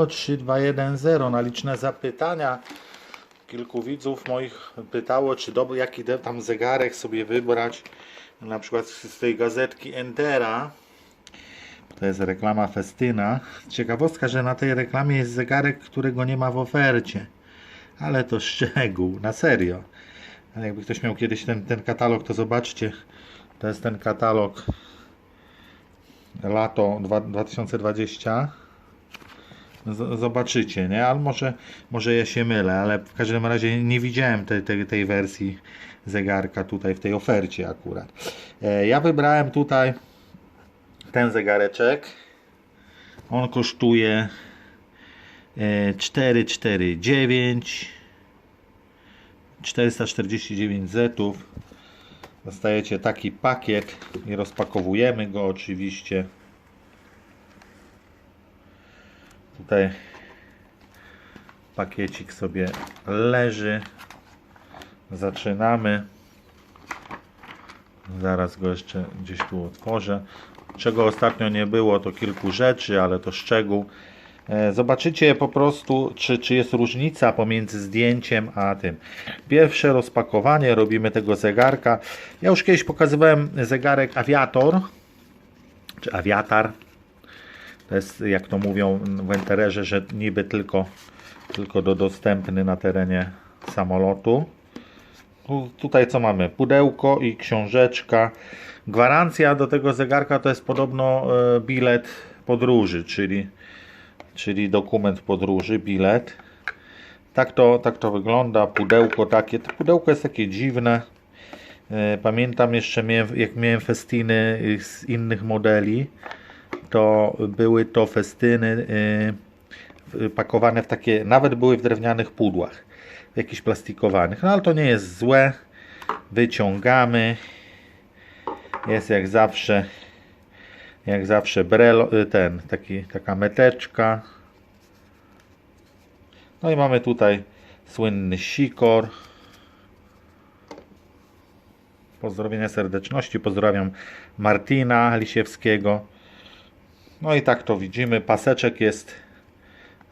Halo 3210 na liczne zapytania. Kilku widzów moich pytało, czy dobry, jaki tam zegarek sobie wybrać. Na przykład z tej gazetki Entera. To jest reklama Festyna. Ciekawostka, że na tej reklamie jest zegarek, którego nie ma w ofercie. Ale to szczegół, na serio. Ale jakby ktoś miał kiedyś ten, ten katalog, to zobaczcie. To jest ten katalog lato dwa- 2020. Z- Zobaczycie, nie? Ale może, może ja się mylę, ale w każdym razie nie widziałem tej, tej, tej wersji zegarka tutaj w tej ofercie akurat. E, ja wybrałem tutaj ten zegareczek. On kosztuje e, 449 449 zetów. Dostajecie taki pakiet i rozpakowujemy go oczywiście. Tutaj pakiecik sobie leży. Zaczynamy. Zaraz go jeszcze gdzieś tu otworzę. Czego ostatnio nie było, to kilku rzeczy, ale to szczegół. E, Zobaczycie po prostu, czy, czy jest różnica pomiędzy zdjęciem a tym. Pierwsze rozpakowanie robimy tego zegarka. Ja już kiedyś pokazywałem zegarek Aviator, czy Aviatar. To jest, jak to mówią w Entererze, że niby tylko, tylko do dostępny na terenie samolotu. Tu- Tutaj co mamy? Pudełko i książeczka. Gwarancja do tego zegarka to jest podobno e, bilet podróży, czyli, czyli dokument podróży, bilet. Tak to, tak to wygląda. Pudełko takie. To pudełko jest takie dziwne. E, Pamiętam jeszcze, jak miałem festyny z innych modeli, to były to festyny w- pakowane w takie, nawet były w drewnianych pudłach, w jakichś plastikowanych. No ale to nie jest złe. Wyciągamy. Jest jak zawsze, jak zawsze brelo, y, ten, taki, taka meteczka. No i mamy tutaj słynny sikor. Pozdrowienia serdeczności. Pozdrawiam Martina Lisiewskiego. No i tak to widzimy. Paseczek jest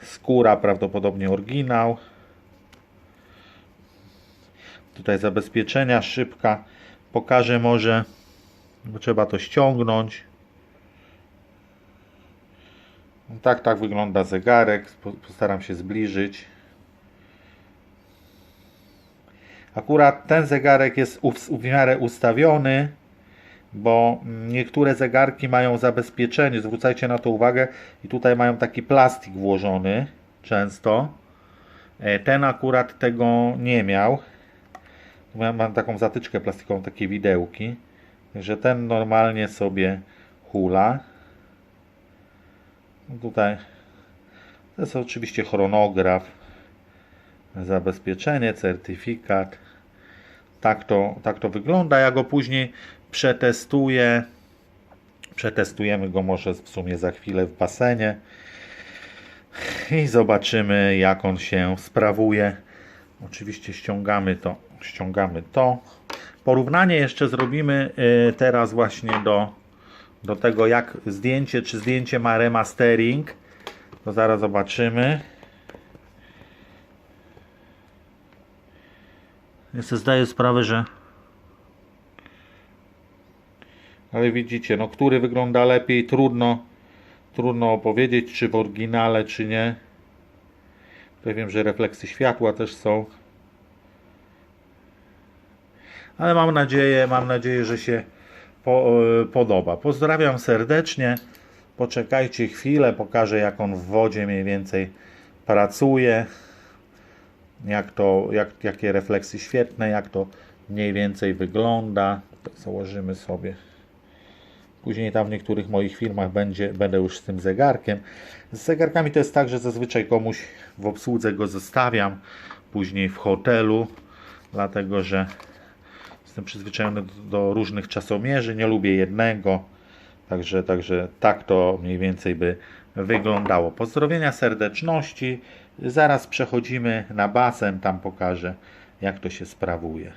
skóra, prawdopodobnie oryginał. Tutaj zabezpieczenia, szybka. Pokażę może, bo trzeba to ściągnąć. Tak, tak wygląda zegarek. Po- Postaram się zbliżyć. Akurat ten zegarek jest w miarę ustawiony, bo niektóre zegarki mają zabezpieczenie. Zwrócajcie na to uwagę. I tutaj mają taki plastik włożony często. E, Ten akurat tego nie miał. Mam, taką zatyczkę plastikową, takie widełki. Także ten normalnie sobie hula. No Tutaj to jest oczywiście chronograf, zabezpieczenie, certyfikat. Tak to, tak to wygląda. Ja go później przetestuję. Przetestujemy go może w sumie za chwilę w basenie. I zobaczymy jak on się sprawuje. Oczywiście ściągamy to, ściągamy to. Porównanie jeszcze zrobimy y, teraz właśnie do, do tego jak zdjęcie, czy zdjęcie ma remastering. To zaraz zobaczymy. Ja sobie zdaję sprawę, że ale widzicie, no który wygląda lepiej, trudno trudno opowiedzieć, czy w oryginale, czy nie. Tutaj wiem, że refleksy światła też są. Ale mam nadzieję, mam nadzieję, że się po, e, podoba. Pozdrawiam serdecznie. Poczekajcie chwilę, pokażę jak on w wodzie mniej więcej pracuje. Jak to, jak, jakie refleksy świetne, jak to mniej więcej wygląda. Założymy sobie. Później tam w niektórych moich filmach będzie, będę już z tym zegarkiem. Z zegarkami to jest tak, że zazwyczaj komuś w obsłudze go zostawiam, później w hotelu, dlatego że jestem przyzwyczajony do, do różnych czasomierzy, nie lubię jednego, także, także tak to mniej więcej by wyglądało. Pozdrowienia serdeczności. Zaraz przechodzimy na basen, tam pokażę jak to się sprawuje.